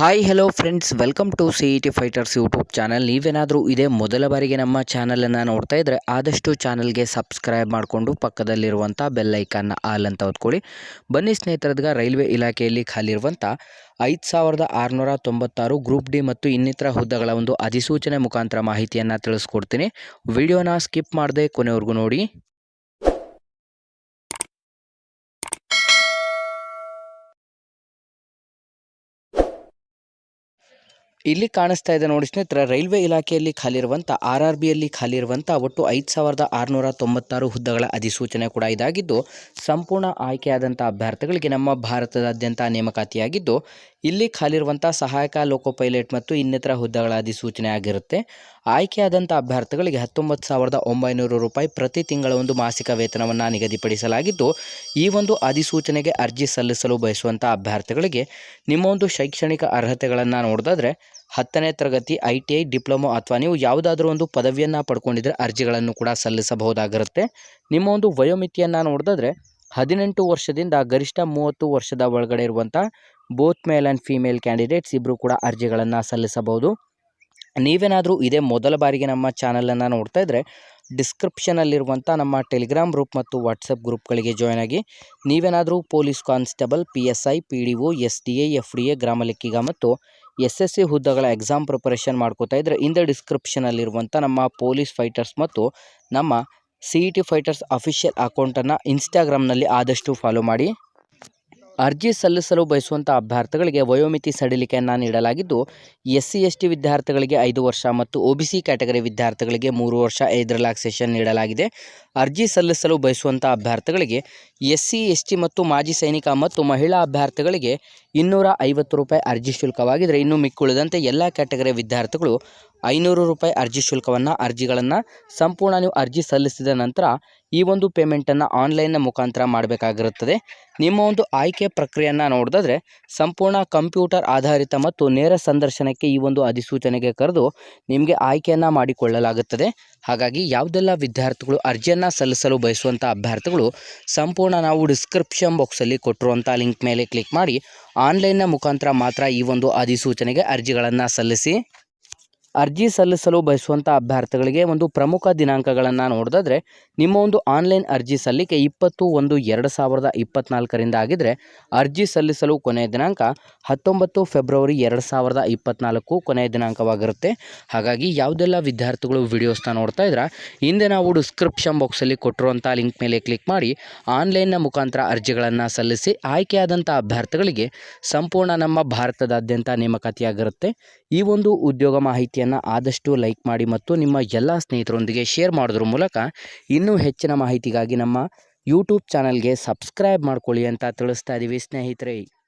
Hi hello friends welcome to C E T fighters YouTube channel ನೀವೇನಾದರೂ ಇದೇ ಮೊದಲ ಬಾರಿಗೆ ನಮ್ಮ ಚಾನಲನ್ನು ನೋಡ್ತಾ ಇದ್ದರೆ ಆದಷ್ಟು ಚಾನಲ್ಗೆ ಸಬ್ಸ್ಕ್ರೈಬ್ ಮಾಡಿಕೊಂಡು ಪಕ್ಕದಲ್ಲಿರುವಂಥ ಬೆಲ್ಲೈಕನ್ನ ಆಲ್ ಅಂತ ಓದ್ಕೊಳ್ಳಿ ಬನ್ನಿ ಸ್ನೇಹಿತರದ್ಗ, ರೈಲ್ವೆ ಇಲಾಖೆಯಲ್ಲಿ ಖಾಲಿರುವಂಥ ಐದು ಸಾವಿರದ ಆರುನೂರ ತೊಂಬತ್ತಾರು ಗ್ರೂಪ್ ಡಿ ಮತ್ತು ಇನ್ನಿತರ ಹುದ್ದೆಗಳ ಒಂದು ಅಧಿಸೂಚನೆ ಮುಖಾಂತರ ಮಾಹಿತಿಯನ್ನು ತಿಳಿಸ್ಕೊಡ್ತೀನಿ. ವಿಡಿಯೋನ ಸ್ಕಿಪ್ ಮಾಡದೆ ಕೊನೆವರೆಗೂ ನೋಡಿ. ಇಲ್ಲಿ ಕಾಣಿಸ್ತಾ ಇದೆ ನೋಡಿ ಸ್ನೇಹಿತರೆ, ರೈಲ್ವೆ ಇಲಾಖೆಯಲ್ಲಿ ಖಾಲಿರುವಂಥ ಆರ್ ಆರ್ ಬಿಯಲ್ಲಿ ಖಾಲಿರುವಂಥ ಒಟ್ಟು ಐದು ಸಾವಿರದ ಆರುನೂರ ತೊಂಬತ್ತಾರು ಹುದ್ದೆಗಳ ಅಧಿಸೂಚನೆ ಕೂಡ ಇದಾಗಿದ್ದು, ಸಂಪೂರ್ಣ ಆಯ್ಕೆಯಾದಂಥ ಅಭ್ಯರ್ಥಿಗಳಿಗೆ ನಮ್ಮ ಭಾರತದಾದ್ಯಂತ ನೇಮಕಾತಿಯಾಗಿದ್ದು, ಇಲ್ಲಿ ಖಾಲಿರುವಂಥ ಸಹಾಯಕ ಲೋಕೋ ಪೈಲಟ್ ಮತ್ತು ಇನ್ನಿತರ ಹುದ್ದೆಗಳ ಅಧಿಸೂಚನೆ ಆಗಿರುತ್ತೆ. ಆಯ್ಕೆಯಾದಂಥ ಅಭ್ಯರ್ಥಿಗಳಿಗೆ ಹತ್ತೊಂಬತ್ತು ಸಾವಿರದ ಒಂಬೈನೂರು ರೂಪಾಯಿ ಪ್ರತಿ ತಿಂಗಳ ಒಂದು ಮಾಸಿಕ ವೇತನವನ್ನು ನಿಗದಿಪಡಿಸಲಾಗಿದ್ದು, ಈ ಒಂದು ಅಧಿಸೂಚನೆಗೆ ಅರ್ಜಿ ಸಲ್ಲಿಸಲು ಬಯಸುವಂಥ ಅಭ್ಯರ್ಥಿಗಳಿಗೆ ನಿಮ್ಮ ಒಂದು ಶೈಕ್ಷಣಿಕ ಅರ್ಹತೆಗಳನ್ನು ನೋಡಿದ್ರೆ ಹತ್ತನೇ ತರಗತಿ, ಐ ಟಿ ಐ, ಡಿಪ್ಲೊಮೊ ಅಥವಾ ನೀವು ಯಾವುದಾದ್ರೂ ಒಂದು ಪದವಿಯನ್ನು ಪಡ್ಕೊಂಡಿದ್ರೆ ಅರ್ಜಿಗಳನ್ನು ಕೂಡ ಸಲ್ಲಿಸಬಹುದಾಗಿರುತ್ತೆ. ನಿಮ್ಮ ಒಂದು ವಯೋಮಿತಿಯನ್ನು ನೋಡಿದ್ರೆ ಹದಿನೆಂಟು ವರ್ಷದಿಂದ ಗರಿಷ್ಠ ಮೂವತ್ತು ವರ್ಷದ ಒಳಗಡೆ ಇರುವಂಥ both male and female candidates ಇಬ್ಬರು ಕೂಡ ಅರ್ಜಿಗಳನ್ನು ಸಲ್ಲಿಸಬಹುದು. ನೀವೇನಾದರೂ ಇದೇ ಮೊದಲ ಬಾರಿಗೆ ನಮ್ಮ ಚಾನಲನ್ನು ನೋಡ್ತಾ ಇದ್ದರೆ ಡಿಸ್ಕ್ರಿಪ್ಷನಲ್ಲಿರುವಂಥ ನಮ್ಮ ಟೆಲಿಗ್ರಾಮ್ ಗ್ರೂಪ್ ಮತ್ತು ವಾಟ್ಸಪ್ ಗ್ರೂಪ್ಗಳಿಗೆ ಜಾಯ್ನ್ ಆಗಿ ನೀವೇನಾದರೂ police constable, P S I, P D O, S D A, F D A, ಗ್ರಾಮ ಲೆಕ್ಕಿಗ ಮತ್ತು ಎಸ್ ಎಸ್ ಸಿ ಹುದ್ದೆಗಳ ಎಕ್ಸಾಮ್ ಪ್ರಿಪರೇಷನ್ ಮಾಡ್ಕೋತಾ ಇದ್ದರೆ ಇಂದ ಡಿಸ್ಕ್ರಿಪ್ಷನಲ್ಲಿರುವಂಥ ನಮ್ಮ ಪೊಲೀಸ್ ಫೈಟರ್ಸ್ ಮತ್ತು ನಮ್ಮ C E T fighters official ಅಕೌಂಟನ್ನು ಇನ್ಸ್ಟಾಗ್ರಾಮ್ನಲ್ಲಿ ಆದಷ್ಟು ಫಾಲೋ ಮಾಡಿ. ಅರ್ಜಿ ಸಲ್ಲಿಸಲು ಬಯಸುವಂಥ ಅಭ್ಯರ್ಥಿಗಳಿಗೆ ವಯೋಮಿತಿ ಸಡಿಲಿಕೆಯನ್ನು ನೀಡಲಾಗಿದ್ದು ಎಸ್ ಸಿ ಎಸ್ ಟಿ ವಿದ್ಯಾರ್ಥಿಗಳಿಗೆ ಐದು ವರ್ಷ ಮತ್ತು ಒ ಬಿ ಸಿ ಕ್ಯಾಟಗರಿ ವಿದ್ಯಾರ್ಥಿಗಳಿಗೆ ಮೂರು ವರ್ಷ ಐದು ರಿಲ್ಯಾಕ್ಸೇಷನ್ ನೀಡಲಾಗಿದೆ. ಅರ್ಜಿ ಸಲ್ಲಿಸಲು ಬಯಸುವಂಥ ಅಭ್ಯರ್ಥಿಗಳಿಗೆ ಎಸ್ ಸಿ ಎಸ್ ಟಿ ಮತ್ತು ಮಾಜಿ ಸೈನಿಕ ಮತ್ತು ಮಹಿಳಾ ಅಭ್ಯರ್ಥಿಗಳಿಗೆ ಇನ್ನೂರ ಐವತ್ತು ರೂಪಾಯಿ ಅರ್ಜಿ ಶುಲ್ಕವಾಗಿದ್ದರೆ ಇನ್ನು ಮಿಕ್ಕುಳಿದಂತೆ ಎಲ್ಲ ಕ್ಯಾಟಗರಿ ವಿದ್ಯಾರ್ಥಿಗಳು ಐನೂರು ರೂಪಾಯಿ ಅರ್ಜಿ ಶುಲ್ಕವನ್ನು, ಅರ್ಜಿಗಳನ್ನು ಸಂಪೂರ್ಣ ನೀವು ಅರ್ಜಿ ಸಲ್ಲಿಸಿದ ನಂತರ ಈ ಒಂದು ಪೇಮೆಂಟನ್ನು ಆನ್ಲೈನ್ನ ಮುಖಾಂತರ ಮಾಡಬೇಕಾಗಿರುತ್ತದೆ. ನಿಮ್ಮ ಒಂದು ಆಯ್ಕೆ ಪ್ರಕ್ರಿಯೆಯನ್ನು ನೋಡಿದ್ರೆ ಸಂಪೂರ್ಣ ಕಂಪ್ಯೂಟರ್ ಆಧಾರಿತ ಮತ್ತು ನೇರ ಸಂದರ್ಶನಕ್ಕೆ ಈ ಒಂದು ಅಧಿಸೂಚನೆಗೆ ಕರೆದು ನಿಮಗೆ ಆಯ್ಕೆಯನ್ನು ಮಾಡಿಕೊಳ್ಳಲಾಗುತ್ತದೆ. ಹಾಗಾಗಿ ಯಾವುದೆಲ್ಲ ವಿದ್ಯಾರ್ಥಿಗಳು ಅರ್ಜಿಯನ್ನು ಸಲ್ಲಿಸಲು ಬಯಸುವಂಥ ಅಭ್ಯರ್ಥಿಗಳು ಸಂಪೂರ್ಣ ನಾವು ಡಿಸ್ಕ್ರಿಪ್ಷನ್ ಬಾಕ್ಸಲ್ಲಿ ಕೊಟ್ಟಿರುವಂಥ ಲಿಂಕ್ ಮೇಲೆ ಕ್ಲಿಕ್ ಮಾಡಿ ಆನ್ಲೈನ್ನ ಮುಖಾಂತರ ಮಾತ್ರ ಈ ಒಂದು ಅಧಿಸೂಚನೆಗೆ ಅರ್ಜಿಗಳನ್ನು ಸಲ್ಲಿಸಿ ಅರ್ಜಿ ಸಲ್ಲಿಸಲು ಬಯಸುವಂಥ ಅಭ್ಯರ್ಥಿಗಳಿಗೆ ಒಂದು ಪ್ರಮುಖ ದಿನಾಂಕಗಳನ್ನು ನೋಡಿದ್ರೆ ನಿಮ್ಮ ಒಂದು ಆನ್ಲೈನ್ ಅರ್ಜಿ ಸಲ್ಲಿಕೆ ಇಪ್ಪತ್ತು ಒಂದು ಎರಡು ಸಾವಿರದ ಇಪ್ಪತ್ನಾಲ್ಕರಿಂದ ಆಗಿದ್ದರೆ ಅರ್ಜಿ ಸಲ್ಲಿಸಲು ಕೊನೆಯ ದಿನಾಂಕ ಹತ್ತೊಂಬತ್ತು ಫೆಬ್ರವರಿ ಎರಡು ಸಾವಿರದ ಇಪ್ಪತ್ತ್ನಾಲ್ಕು ಕೊನೆಯ ದಿನಾಂಕವಾಗಿರುತ್ತೆ. ಹಾಗಾಗಿ ಯಾವುದೆಲ್ಲ ವಿದ್ಯಾರ್ಥಿಗಳು ವಿಡಿಯೋಸ್ನ ನೋಡ್ತಾ ಇದ್ರೆ, ಹಿಂದೆ ನಾವು ಡಿಸ್ಕ್ರಿಪ್ಷನ್ ಬಾಕ್ಸಲ್ಲಿ ಕೊಟ್ಟಿರುವಂಥ ಲಿಂಕ್ ಮೇಲೆ ಕ್ಲಿಕ್ ಮಾಡಿ, ಆನ್ಲೈನ್ನ ಮುಖಾಂತರ ಅರ್ಜಿಗಳನ್ನು ಸಲ್ಲಿಸಿ ಆಯ್ಕೆಯಾದಂಥ ಅಭ್ಯರ್ಥಿಗಳಿಗೆ ಸಂಪೂರ್ಣ ನಮ್ಮ ಭಾರತದಾದ್ಯಂತ ನೇಮಕಾತಿಯಾಗಿರುತ್ತೆ. ಈ ಒಂದು ಉದ್ಯೋಗ ಮಾಹಿತಿ ಆದಷ್ಟು ಲೈಕ್ ಮಾಡಿ ಮತ್ತು ನಿಮ್ಮ ಎಲ್ಲ ಸ್ನೇಹಿತರೊಂದಿಗೆ ಶೇರ್ ಮಾಡೋದ್ರ ಮೂಲಕ ಇನ್ನೂ ಹೆಚ್ಚಿನ ಮಾಹಿತಿಗಾಗಿ ನಮ್ಮ ಯೂಟ್ಯೂಬ್ ಚಾನಲ್ಗೆ ಸಬ್ಸ್ಕ್ರೈಬ್ ಮಾಡ್ಕೊಳ್ಳಿ ಅಂತ ತಿಳಿಸ್ತಾ ಇದ್ದೀವಿ ಸ್ನೇಹಿತರೆ.